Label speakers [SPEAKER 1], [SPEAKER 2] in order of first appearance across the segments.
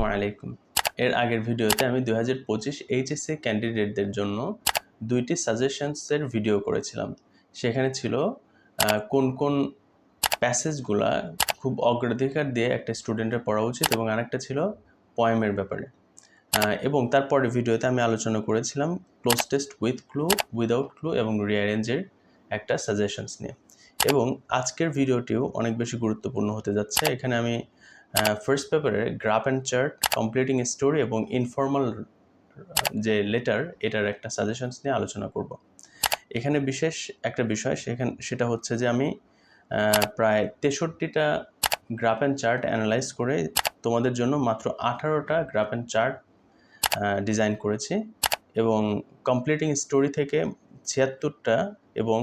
[SPEAKER 1] আসসালামু আলাইকুম। এর আগের ভিডিওতে আমি দু হাজার পঁচিশ এইচএসসি ক্যান্ডিডেটদের জন্য দুইটি সাজেশনসের ভিডিও করেছিলাম। সেখানে ছিল কোন কোন প্যাসেজগুলা খুব অগ্রাধিকার দিয়ে একটা স্টুডেন্টের পড়া উচিত এবং আরেকটা ছিল পয়েমের ব্যাপারে। এবং তারপরে ভিডিওতে আমি আলোচনা করেছিলাম close test with clue without clue এবং রিঅ্যারেঞ্জের একটা সাজেশনস নিয়ে। এবং আজকের ভিডিওটিও অনেক বেশি গুরুত্বপূর্ণ হতে যাচ্ছে। এখানে আমি ফার্স্ট পেপারে graph and chart completing story এবং ইনফর্মাল যে লেটার এটার একটা সাজেশনস নিয়ে আলোচনা করব। এখানে বিশেষ একটা বিষয়, সেখানে, সেটা হচ্ছে যে আমি প্রায় তেষট্টিটা গ্রাফ অ্যান্ড চার্ট অ্যানালাইজ করে তোমাদের জন্য মাত্র আঠারোটা গ্রাফ অ্যান্ড চার্ট ডিজাইন করেছি এবং কমপ্লিটিং স্টোরি থেকে ছিয়াত্তরটা এবং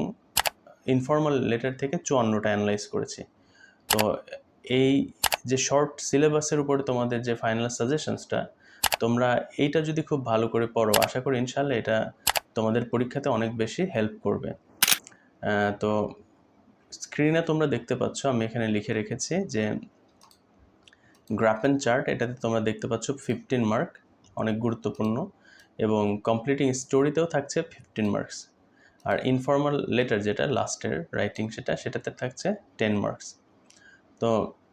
[SPEAKER 1] ইনফর্মাল লেটার থেকে চুয়ান্নটা অ্যানালাইজ করেছি। তো এই যে শর্ট সিলেবাসের উপরে তোমাদের যে ফাইনাল সাজেশনসটা তোমরা এইটা যদি খুব ভালো করে পড়ো, আশা করি ইনশাল্লাহ এটা তোমাদের পরীক্ষাতে অনেক বেশি হেল্প করবে। তো স্ক্রিনে তোমরা দেখতে পাচ্ছ, আমি এখানে লিখে রেখেছি যে গ্রাফ অ্যান্ড চার্ট এটাতে তোমরা দেখতে পাচ্ছ ফিফটিন মার্ক অনেক গুরুত্বপূর্ণ এবং কমপ্লিটিং স্টোরিতেও থাকছে ফিফটিন মার্কস আর ইনফর্মাল লেটার যেটা লাস্টের রাইটিং সেটা, সেটাতে থাকছে টেন মার্কস তো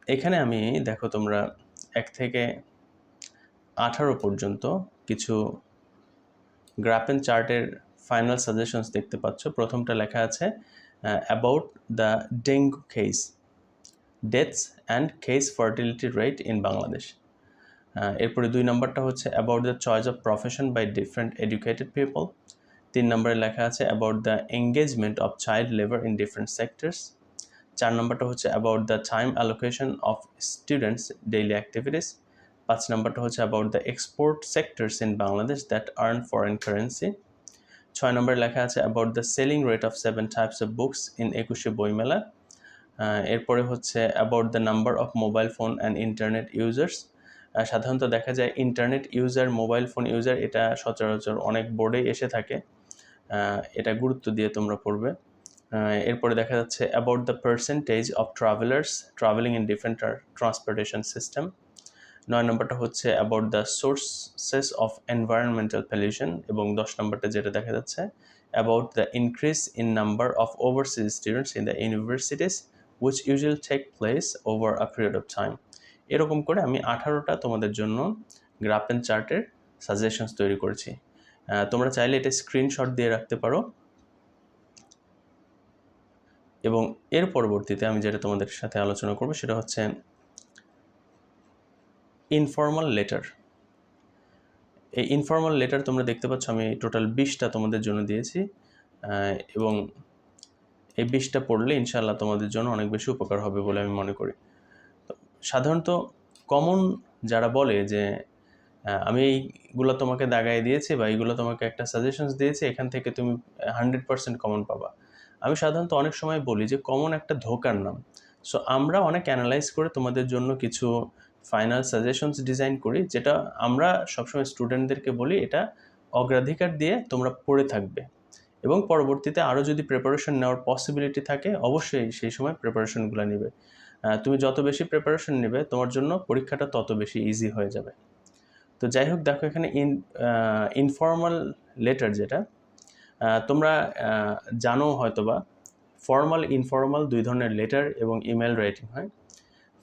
[SPEAKER 1] এখানে আমি, দেখো তোমরা, এক থেকে আঠারো পর্যন্ত কিছু গ্রাফ অ্যান্ড চার্টের ফাইনাল সাজেশনস দেখতে পাচ্ছ। প্রথমটা লেখা আছে about the dengue case deaths and case fertility rate in Bangladesh এরপরে দুই নম্বরটা হচ্ছে about the choice of profession by different educated people তিন নম্বরে লেখা আছে about the engagement of child labour in different sectors চার নম্বরটা হচ্ছে about the time allocation of students daily activities পাঁচ নম্বরটা হচ্ছে about the export sectors in Bangladesh that earn foreign currency ছয় নম্বরে লেখা আছে about the selling rate of seven types of books in একুশে বইমেলা। এরপরে হচ্ছে about the number of mobile phone and internet users সাধারণত দেখা যায় internet user mobile phone user এটা সচরাচর অনেক বোর্ডেই এসে থাকে। এটা গুরুত্ব দিয়ে তোমরা পড়বে। এরপরে দেখা যাচ্ছে about the percentage of travellers travelling in different transportation system নয় নম্বরটা হচ্ছে about the sources of environmental pollution এবং দশ নম্বরটা যেটা দেখা যাচ্ছে about the increase in number of overseas students in the universities which usual take place over a period of time এরকম করে আমি আঠারোটা তোমাদের জন্য গ্রাফ অ্যান্ড চার্টের সাজেশনস তৈরি করেছি। তোমরা চাইলে এটা স্ক্রিনশট দিয়ে রাখতে পারো। এবং এর পরবর্তীতে আমি যেটা তোমাদের সাথে আলোচনা করব সেটা হচ্ছে ইনফর্মাল লেটার এই ইনফর্মাল লেটার তোমরা দেখতে পাচ্ছ, আমি টোটাল বিশটা তোমাদের জন্য দিয়েছি এবং এই বিশটা পড়লে ইনশাআল্লাহ তোমাদের জন্য অনেক বেশি উপকার হবে বলে আমি মনে করি। সাধারণত কমন যারা বলে যে আমি এইগুলো তোমাকে দাগায় দিয়েছি বা এইগুলো তোমাকে একটা সাজেশনস দিয়েছি, এখান থেকে তুমি হান্ড্রেড পার্সেন্ট কমন পাবা। আমি সাধারণত অনেক সময় বলি যে কমন একটা ধোকার নাম। সো আমরা অনেক অ্যানালাইজ করে তোমাদের জন্য কিছু ফাইনাল সাজেশনস ডিজাইন করি, যেটা আমরা সবসময় স্টুডেন্টদেরকে বলি এটা অগ্রাধিকার দিয়ে তোমরা পড়ে থাকবে। এবং পরবর্তীতে আরও যদি প্রিপারেশন নেওয়ার পসিবিলিটি থাকে, অবশ্যই সেই সময় প্রিপারেশনগুলো নেবে। তুমি যত বেশি প্রিপারেশন নেবে, তোমার জন্য পরীক্ষাটা তত বেশি ইজি হয়ে যাবে। তো যাই হোক, দেখো এখানে ইন ইনফর্মাল লেটার যেটা তোমরা জানো হয়তোবা ফর্মাল ইনফর্মাল দুই ধরনের লেটার এবং ইমেল রাইটিং হয়।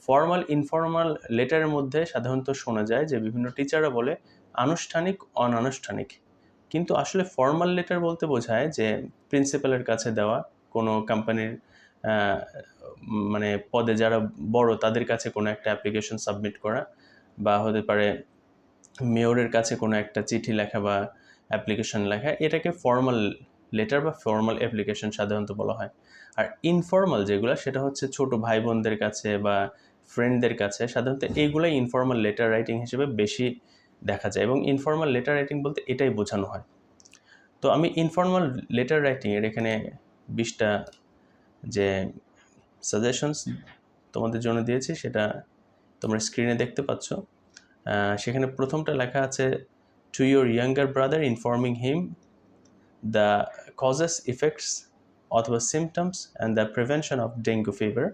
[SPEAKER 1] ফর্মাল ইনফর্মাল লেটারের মধ্যে সাধারণত শোনা যায় যে বিভিন্ন টিচাররা বলে আনুষ্ঠানিক, অনানুষ্ঠানিক। কিন্তু আসলে ফর্মাল লেটার বলতে বোঝায় যে প্রিন্সিপালের কাছে দেওয়া, কোনো কোম্পানির মানে পদে যারা বড় তাদের কাছে কোনো একটা অ্যাপ্লিকেশন সাবমিট করা বা হতে পারে মেয়রের কাছে কোনো একটা চিঠি লেখা বা অ্যাপ্লিকেশন লেখা, এটাকে ফর্মাল লেটার বা ফর্মাল অ্যাপ্লিকেশন সাধারণত বলা হয়। আর ইনফর্মাল যেগুলো, সেটা হচ্ছে ছোট ভাই বোনদের কাছে বা ফ্রেন্ডদের কাছে, সাধারণত এইগুলাই ইনফর্মাল লেটার রাইটিং হিসেবে বেশি দেখা যায় এবং ইনফর্মাল লেটার রাইটিং বলতে এটাই বোঝানো হয়। তো আমি ইনফর্মাল লেটার রাইটিংয়ের এখানে বিশটা যে সাজেশনস তোমাদের জন্য দিয়েছি, সেটা তোমরা স্ক্রিনে দেখতে পাচ্ছ। সেখানে প্রথমটা লেখা আছে to your younger brother informing him the causes effects অথবা symptoms and the prevention of dengue fever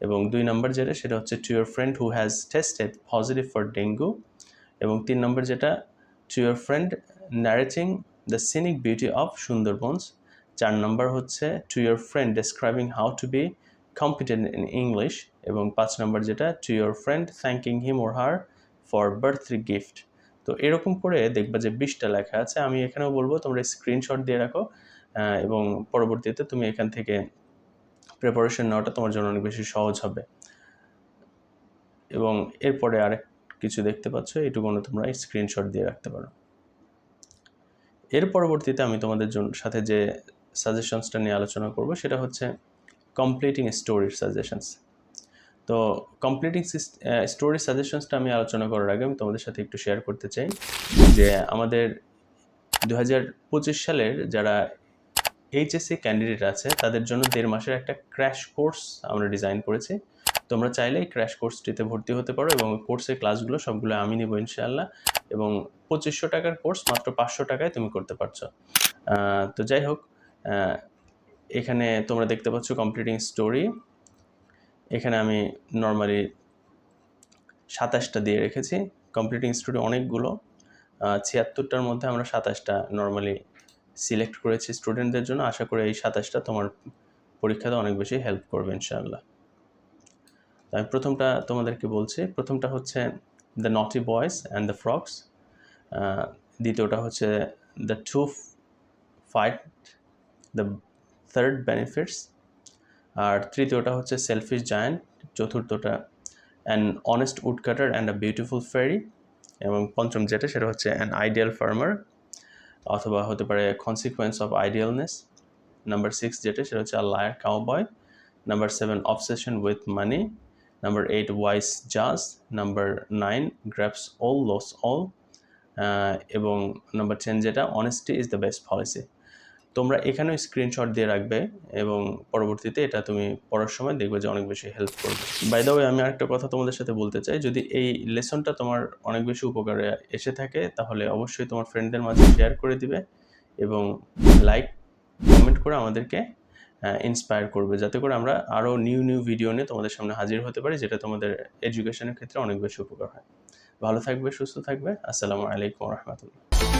[SPEAKER 1] এবং দুই নম্বর যেটা, সেটা হচ্ছে to your friend who has tested positive for dengue এবং তিন নম্বর যেটা to your friend narrating the scenic beauty of Sundarbans চার নম্বর হচ্ছে to your friend describing how to be competent in English এবং পাঁচ নম্বর যেটা to your friend thanking him or her for birthday gift তো এরকম করে দেখবা যে বিশটা লেখা আছে। আমি এখানেও বলব, তোমরা স্ক্রিনশট দিয়ে রাখো এবং পরবর্তীতে তুমি এখান থেকে প্রিপারেশন নেওয়াটা তোমার জন্য অনেক বেশি সহজ হবে। এবং এরপরে আরেক কিছু দেখতে পাচ্ছ এইটুকুনো তোমরা স্ক্রিনশট দিয়ে রাখতে পারো। এর পরবর্তীতে আমি তোমাদের জন্য সাথে যে সাজেশনসটা নিয়ে আলোচনা করব, সেটা হচ্ছে কমপ্লিটিং স্টোরির সাজেশনস তো কমপ্লিটিং স্টোরি সাজেশনসটা আমি আলোচনা করার আগে আমি তোমাদের সাথে একটু শেয়ার করতে চাই যে আমাদের দু হাজার পঁচিশ সালের যারা এইচএসসি ক্যান্ডিডেট আছে, তাদের জন্য দেড় মাসের একটা ক্র্যাশ কোর্স আমরা ডিজাইন করেছি। তোমরা চাইলে এই ক্র্যাশ কোর্সটিতে ভর্তি হতে পারো এবং কোর্সের ক্লাসগুলো সবগুলো আমি নেব ইনশাআল্লাহ এবং পঁচিশশো টাকার কোর্স মাত্র পাঁচশো টাকায় তুমি করতে পারছ। তো যাই হোক এখানে তোমরা দেখতে পাচ্ছ কমপ্লিটিং স্টোরি এখানে আমি নর্মালি সাতাশটা দিয়ে রেখেছি। কমপ্লিটিং স্টোরি অনেকগুলো। ছিয়াত্তরটার মধ্যে আমরা সাতাশটা নর্মালি সিলেক্ট করেছি স্টুডেন্টদের জন্য। আশা করি এই সাতাশটা তোমার পরীক্ষাতে অনেক বেশি হেল্প করবে ইনশাআল্লাহ। আমি প্রথমটা তোমাদেরকে বলছি। প্রথমটা হচ্ছে দ্য নটি বয়েস অ্যান্ড দ্য ফ্রক্স দ্বিতীয়টা হচ্ছে the two fight the third benefits আর তৃতীয়টা হচ্ছে selfish giant চতুর্থটা an honest woodcutter and a beautiful fairy এবং পঞ্চম যেটা, সেটা হচ্ছে অ্যান আইডিয়াল ফার্মার অথবা হতে পারে consequence of idleness number six যেটা, সেটা হচ্ছে a liar cowboy number seven obsession with money number eight wise জাজ number nine grasp all lose all এবং নাম্বার টেন যেটা honesty is the best policy তোমরা এখানেও স্ক্রিনশট দিয়ে রাখবে এবং পরবর্তীতে এটা তুমি পড়ার সময় দেখবে যে অনেক বেশি হেল্প করবে। বাই দ্য ওয়ে আমি আরেকটা কথা তোমাদের সাথে বলতে চাই, যদি এই লেসনটা তোমার অনেক বেশি উপকারে এসে থাকে, তাহলে অবশ্যই তোমার ফ্রেন্ডদের মাঝে শেয়ার করে দিবে এবং লাইক কমেন্ট করে আমাদেরকে ইন্সপায়ার করবে। যাতে করে আমরা আরও নিউ নিউ ভিডিও নিয়ে তোমাদের সামনে হাজির হতে পারি, যেটা তোমাদের এডুকেশনের ক্ষেত্রে অনেক বেশি উপকার হয়। ভালো থাকবে, সুস্থ থাকবে। আসসালামু আলাইকুম রহমতুল্লাহ।